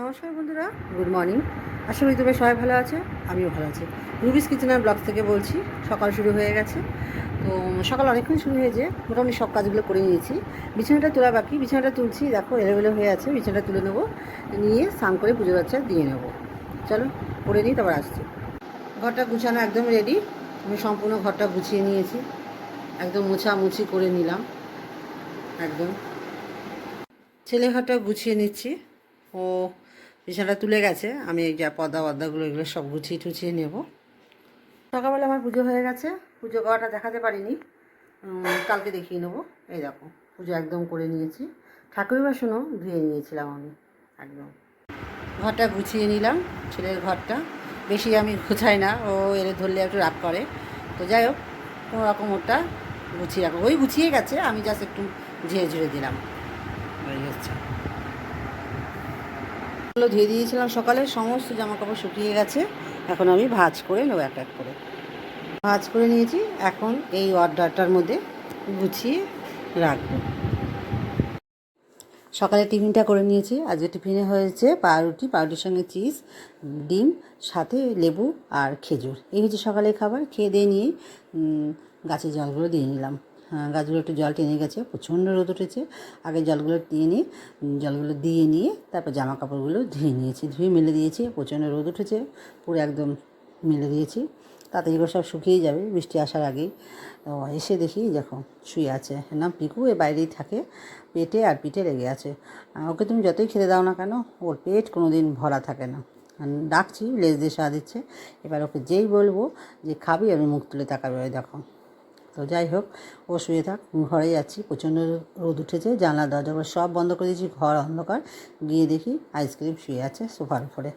নমস্কার বন্ধুরা good morning আশা করি তোমরা সবাই ভালো আছে, আমিও ভালো আছি। রুবিস কিচেনার ব্লগ থেকে বলছি, সকাল শুরু হয়ে গেছে। তো সকাল অনেকক্ষণ শুরু হয়েছে, মোটামুটি সব কাজগুলো করে নিয়েছি। বিছানাটা তোলা বাকি, বিছানাটা তুলছি, দেখো এলোমেলো হয়ে আছে, বিছানাটা তুলে নেব, নিয়ে স্নান করে পুজো বাচ্চা দিয়ে নেব। চলো, করে নিই, তারপর আসছি। ঘরটা গুছানো একদম রেডি আমি সম্পূর্ণ ঘরটা গুছিয়ে নিয়েছি। একদম মোছামুছি করে নিলাম, একদম। ছেলে ঘরটা গুছিয়ে নিচ্ছি। ও বিছানাটা তুলে গেছে, আমি এই যা পর্দা পর্দাগুলো এগুলো সব গুছিয়ে টুছিয়ে নেব। সকালবেলা আমার পুজো হয়ে গেছে, পুজো করাটা দেখাতে পারিনি কালকে দেখিয়ে নেব। এই দেখো, পুজো একদম করে নিয়েছি। ঠাকুর বাসনও ধুয়ে নিয়েছিলাম আমি, একদম। ঘরটা গুছিয়ে নিলাম, ছেলের ঘরটা। বেশি আমি গুছাই না, ও এলে ধরলে একটু রাগ করে। তো যাই হোক কোনো রকম ওটা গুছিয়ে রাখো ওই গুছিয়ে গেছে, আমি জাস্ট একটু ঝেড়ে ঝেড়ে দিলাম। এই হচ্ছে। এগুলো ধুয়ে দিয়েছিলাম সকালে, সমস্ত জামা কাপড় শুকিয়ে গেছে। এখন আমি ভাজ করে নেব এক এক করে। ভাজ করে নিয়েছি, এখন এই অর্ডারটার মধ্যে গুছিয়ে রাখব। সকালে টিফিনটা করে নিয়েছি। আজকে টিফিনে হয়েছে পাউরুটি, পাউরুটির সঙ্গে চিজ, ডিম, সাথে লেবু আর খেজুর। এই হচ্ছে সকালে খাবার। খেয়ে দিয়ে নিয়ে গাছের জলগুলো দিয়ে নিলাম। গাছগুলো একটু জল টেনে গেছে, প্রচণ্ড রোদ উঠেছে। আগে জলগুলো নিয়ে জলগুলো দিয়ে নিয়ে তারপর জামা কাপড়গুলো ধুয়ে নিয়েছি। ধুয়ে মেলে দিয়েছি, প্রচণ্ড রোদ উঠেছে, পুরো একদম মেলে দিয়েছি। তাড়াতাড়ি করে সব শুকিয়ে যাবে, বৃষ্টি আসার আগেই। এসে দেখি, দেখো, শুয়ে আছে। নাম পিকু এ বাইরেই থাকে, পেটে আর পিঠে লেগে আছে। ওকে তুমি যতই খেতে দাও না কেন, ওর পেট কোনো দিন ভরা থাকে না। ডাকছি, লেজ দিয়ে সাহা দিচ্ছে। এবার ওকে যেই বলব যে, খাবি, আমি মুখ তুলে তাকাবে দেখো। তো যাই হোক ও শুয়ে থাক ঘরে যাচ্ছি প্রচণ্ড রোদ উঠেছে, জানলা, দরজা সব বন্ধ করে দিয়েছি, ঘর অন্ধকার, গিয়ে দেখি আইসক্রিম শুয়ে আছে সোফার উপরে।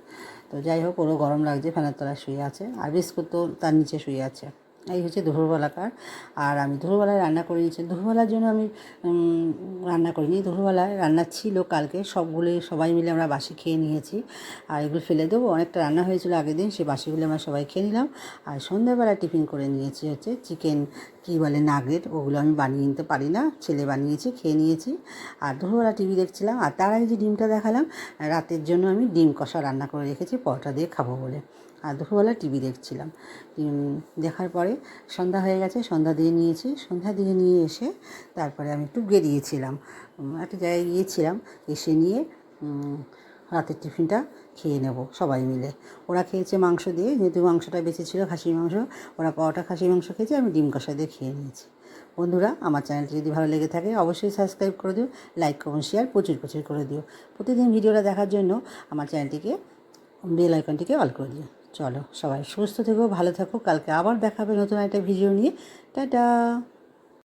তো যাই হোক ওরও গরম লাগছে, ফ্যানের তলায় শুয়ে আছে, আর বিস্কুট তো তার নিচে শুয়ে আছে। এই হচ্ছে দুপুরবেলাকার। আর আমি দুপুরবেলায় রান্না করে নিয়েছি দুপুরবেলার জন্য আমি রান্না করিনি। দুপুরবেলায় রান্না ছিল কালকে, সবগুলোই সবাই মিলে আমরা বাসি খেয়ে নিয়েছি। আর এগুলো ফেলে দেবো। অনেকটা রান্না হয়েছিল আগের দিন, সেই বাসিগুলো আমরা সবাই খেয়ে নিলাম। আর সন্ধ্যাবেলা টিফিন করে নিয়েছি হচ্ছে চিকেন, কী বলে, নাগেট, ওগুলো আমি বানিয়ে নিতে পারি না, ছেলে বানিয়েছি, খেয়ে নিয়েছি। আর দুপুরবেলা টিভি দেখছিলাম, আর তার আগে যে ডিমটা দেখালাম, রাতের জন্য আমি ডিম কষা রান্না করে রেখেছি, পরোটা দিয়ে খাব বলে। আর দুপুরবেলা টিভি দেখছিলাম। দেখার পরে সন্ধ্যা হয়ে গেছে, সন্ধ্যা দিয়ে নিয়েছি। সন্ধ্যা দিয়ে নিয়ে এসে তারপরে আমি একটু বেরিয়েছিলাম একটা জায়গায় গিয়েছিলাম, এসে নিয়ে রাতের টিফিনটা খেয়ে নেব সবাই মিলে। ওরা খেয়েছে মাংস দিয়ে, যেহেতু মাংসটা বেঁচে ছিল, খাসির মাংস, ওরা পরোটা, খাসির মাংস খেয়েছে, আমি ডিম কষা দিয়ে খেয়ে নিয়েছি। বন্ধুরা, আমার চ্যানেলটি যদি ভালো লেগে থাকে, অবশ্যই সাবস্ক্রাইব করে দিও, লাইক, কমেন্ট, শেয়ার প্রচুর প্রচুর করে দিও। প্রতিদিন ভিডিওটা দেখার জন্য আমার চ্যানেলটিকে, বেল আইকনটিকে অল করে দিও। চলো সবাই সুস্থ থেকো ভালো থাকো। কালকে আবার দেখাবে নতুন একটা ভিডিও নিয়ে। টাটা!